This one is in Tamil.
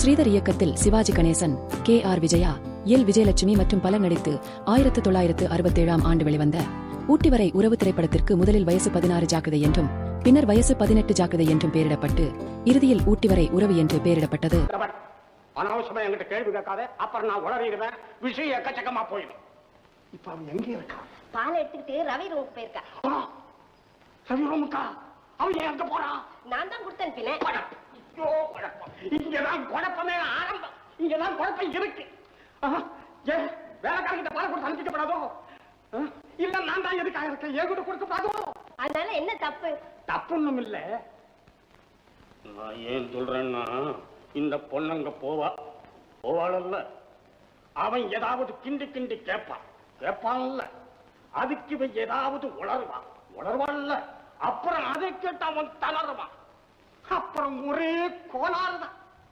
ஸ்ரீதர் இயக்கத்தில் Sivaji Ganesan K R Vijaya L Vijayalakshmi மற்றும் பலர் நடித்து ஆயிரத்து தொள்ளாயிரத்து அறுபத்தேழாம் ஆண்டு வெளிவந்த ஊட்டி வரை உறவு திரைப்படத்திற்கு முதலில் வயசு பதினாறு ஜாக்கிரதை என்றும் பின்னர் வயசு பதினெட்டு ஜாக்கிரதை என்றும் பெயரிடப்பட்டு இறுதியில் ஊட்டி வரை உறவு என்று பெயரிடப்பட்டது. அனாவசியமா என்கிட்ட கேள்வி கேட்காத அப்புறம் நான் உளறிடுவேன். விஷயம் எக்கச்சக்கமா போயிடும். இப்ப அவன் எங்க இருக்கான் பால் எடுத்துக்கிட்டு ரவி ரூமுக்கு போயிருக்கா. ரவி ரூமுக்கா அவன் அங்க போறான் நான் தான் கொடுத்து அனுப்பினேன் குழப்பம். இங்கதான் குழப்பமே ஆரம்பம். இங்கதான் குழப்பம் இருக்கு. ஏன் வேலைக்காரங்கிட்ட பால் கொடுத்து அனுப்பிக்கப்படாதோ? இல்ல நான் தான் எதுக்காக இருக்கேன்? என்கிட்ட கொடுக்கப்படாதோ? அதனால என்ன தப்பு? தப்புன்னும் இல்ல. நான் ஏன் சொல்றேன்னா இந்த பொண்ணங்க போவா போவாளல்ல. அவன் ஏதாவது கிண்டி கிண்டி கேட்பான் கேட்பான்ல அதுக்கு இவன் ஏதாவது உளருவான் உளருவான்ல அப்புறம் அதை கேட்டு அவன் தளருவான். அப்புறம் ஒரே கோளாறுதான்.